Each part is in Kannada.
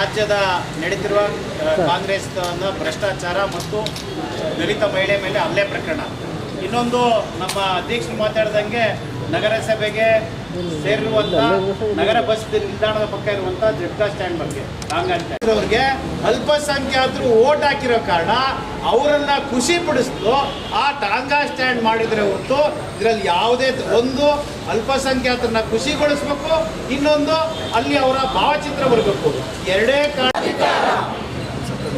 ರಾಜ್ಯದ ನಡೀತಿರುವ ಕಾಂಗ್ರೆಸ್ ಭ್ರಷ್ಟಾಚಾರ ಮತ್ತು ದಲಿತ ಮಹಿಳೆ ಮೇಲೆ ಹಲ್ಲೆ ಪ್ರಕರಣ. ಇನ್ನೊಂದು ನಮ್ಮ ಅಧ್ಯಕ್ಷರು ಮಾತಾಡ್ದಂಗೆ ನಗರಸಭೆಗೆ ಸೇರಿರುವಂತ ನಗರ ಬಸ್ ನಿಲ್ದಾಣದ ಪಕ್ಕ ಇರುವಂತ ಜಡ್ಕಾ ಸ್ಟ್ಯಾಂಡ್ ಬಗ್ಗೆ ಅವ್ರಿಗೆ ಅಲ್ಪಸಂಖ್ಯಾತರು ಓಟ್ ಹಾಕಿರೋ ಕಾರಣ ಅವರನ್ನ ಖುಷಿ ಪಡಿಸ್ತು ಆ ಟಾಂಗಾ ಸ್ಟ್ಯಾಂಡ್ ಮಾಡಿದ್ರೆ ಹೊರತು ಇದರಲ್ಲಿ ಯಾವುದೇ ಒಂದು ಅಲ್ಪಸಂಖ್ಯಾತರನ್ನ ಖುಷಿಗೊಳಿಸ್ಬೇಕು, ಇನ್ನೊಂದು ಅಲ್ಲಿ ಅವರ ಭಾವಚಿತ್ರ ಬರಬೇಕು. ಎರಡೇ ಕಾರಣ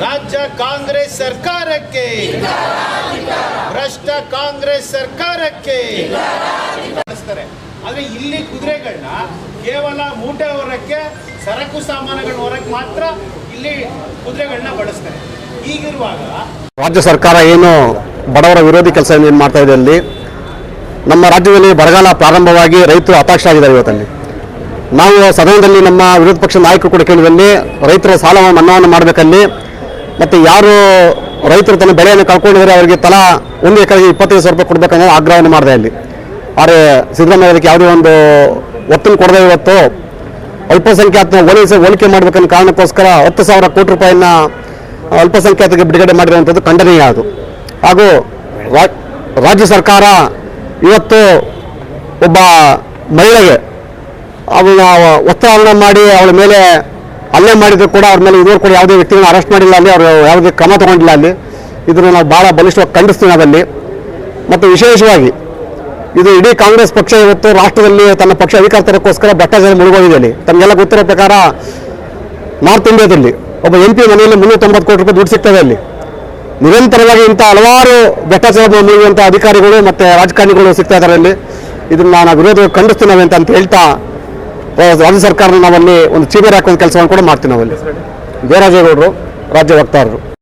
ರಾಜ್ಯ ಕಾಂಗ್ರೆಸ್ ಸರ್ಕಾರಕ್ಕೆ, ಭ್ರಷ್ಟ ಕಾಂಗ್ರೆಸ್ ಸರ್ಕಾರಕ್ಕೆ ಬಳಸ್ತಾರೆ ಆದ್ರೆ ಇಲ್ಲಿ ಕುದುರೆಗಳನ್ನ ಕೇವಲ ಮೂಟೆ ಹೊರಕ್ಕೆ ಸರಕು ಸಾಮಾನುಗಳ ಹೊರಕ್ಕೆ ಮಾತ್ರ ಇಲ್ಲಿ ಕುದುರೆಗಳನ್ನ ಬಳಸ್ತಾರೆ. ಈಗಿರುವಾಗ ರಾಜ್ಯ ಸರ್ಕಾರ ಏನು ಬಡವರ ವಿರೋಧಿ ಕೆಲಸ ಏನು ಮಾಡ್ತಾ ಇದೆ ಅಲ್ಲಿ? ನಮ್ಮ ರಾಜ್ಯದಲ್ಲಿ ಬರಗಾಲ ಪ್ರಾರಂಭವಾಗಿ ರೈತರು ಹತಾಶ ಆಗಿದ್ದಾರೆ ಇವತ್ತಲ್ಲಿ. ನಾವು ಸದನದಲ್ಲಿ ನಮ್ಮ ವಿರೋಧ ಪಕ್ಷದ ನಾಯಕರು ಕೂಡ ಕೇಳಿದಲ್ಲಿ ರೈತರ ಸಾಲ ಮನ್ನಾವನ್ನು ಮಾಡಬೇಕಲ್ಲಿ, ಮತ್ತು ಯಾರು ರೈತರು ತನ್ನ ಬೆಳೆಯನ್ನು ಕಳ್ಕೊಂಡಿದ್ದಾರೆ, ಅವರಿಗೆ ತಲಾ ಒಂದು ಎಕರೆಗೆ ಇಪ್ಪತ್ತೈದು ಸಾವಿರ ರೂಪಾಯಿ ಕೊಡಬೇಕನ್ನೋ ಆಗ್ರಹವನ್ನು ಮಾಡಿದೆ ಅಲ್ಲಿ. ಆದರೆ ಸಿದ್ದರಾಮಯ್ಯ ಅದಕ್ಕೆ ಯಾವುದೇ ಒಂದು ಒತ್ತನ್ನು ಕೊಡದೆ ಇವತ್ತು ಅಲ್ಪಸಂಖ್ಯಾತನ ಹೋಲಿಸಿ ಹೋಲಿಕೆ ಮಾಡಬೇಕನ್ನ ಕಾರಣಕ್ಕೋಸ್ಕರ ಹತ್ತು ಸಾವಿರ ಕೋಟಿ ರೂಪಾಯಿನ ಅಲ್ಪಸಂಖ್ಯಾತಕ್ಕೆ ಬಿಡುಗಡೆ ಮಾಡಿರುವಂಥದ್ದು ಖಂಡನೀಯ ಅದು. ಹಾಗೂ ರಾಜ್ಯ ಸರ್ಕಾರ ಇವತ್ತು ಒಬ್ಬ ಮಹಿಳೆಗೆ ಅವಳ ಒತ್ತಾಯವನ್ನು ಮಾಡಿ ಅವಳ ಮೇಲೆ ಹಲ್ಲೆ ಮಾಡಿದ್ರು ಕೂಡ ಅವ್ರ ಮೇಲೆ ಇದುವರೆಗೂ ಕೂಡ ಯಾವುದೇ ವ್ಯಕ್ತಿಗಳನ್ನ ಅರೆಸ್ಟ್ ಮಾಡಿಲ್ಲ ಅಲ್ಲಿ, ಅವರು ಯಾವುದೇ ಕ್ರಮ ತಗೊಂಡಿಲ್ಲ ಅಲ್ಲಿ. ಇದನ್ನು ನಾವು ಭಾಳ ಬಲಿಷ್ಠವಾಗಿ ಖಂಡಿಸ್ತೀವಿ ಅದಲ್ಲಿ ಮತ್ತು ವಿಶೇಷವಾಗಿ ಇದು ಇಡೀ ಕಾಂಗ್ರೆಸ್ ಪಕ್ಷ ಇವತ್ತು ರಾಷ್ಟ್ರದಲ್ಲಿ ತನ್ನ ಪಕ್ಷ ಅಧಿಕಾರ ತರೋಕ್ಕೋಸ್ಕರ ಭ್ರಷ್ಟಾಚಾರ ಅಲ್ಲಿ ತಮಗೆಲ್ಲ ಗೊತ್ತಿರೋ ಪ್ರಕಾರ ನಾರ್ತ್ ಇಂಡಿಯಾದಲ್ಲಿ ಒಬ್ಬ ಎಂ ಪಿ ಮನೆಯಲ್ಲಿ ಮುನ್ನೂರ ತೊಂಬತ್ತು ಕೋಟಿ ರೂಪಾಯಿ ದುಡ್ಡು ಸಿಗ್ತದೆ ಅಲ್ಲಿ. ನಿರಂತರವಾಗಿ ಇಂಥ ಹಲವಾರು ಭ್ರಷ್ಟಾಚಾರ ಮುಳುಗುವಂಥ ಅಧಿಕಾರಿಗಳು ಮತ್ತು ರಾಜಕಾರಣಿಗಳು ಸಿಗ್ತಾ ಇದ್ದಾರೆ ಅಲ್ಲಿ. ಇದನ್ನು ನಾವು ವಿರೋಧ ಖಂಡಿಸ್ತೀವಿ ಅಂತ ಅಂತ ಹೇಳ್ತಾ, ರಾಜ್ಯ ಸರ್ಕಾರ ನಾವಲ್ಲಿ ಒಂದು ಚೀಬೇರ್ ಹಾಕುವಂಥ ಕೆಲಸವನ್ನು ಕೂಡ ಮಾಡ್ತೀವಿ ನಾವಲ್ಲಿ. ದೇವರಾಜೇಗೌಡರು ರಾಜ್ಯ ವಕ್ತಾರರು.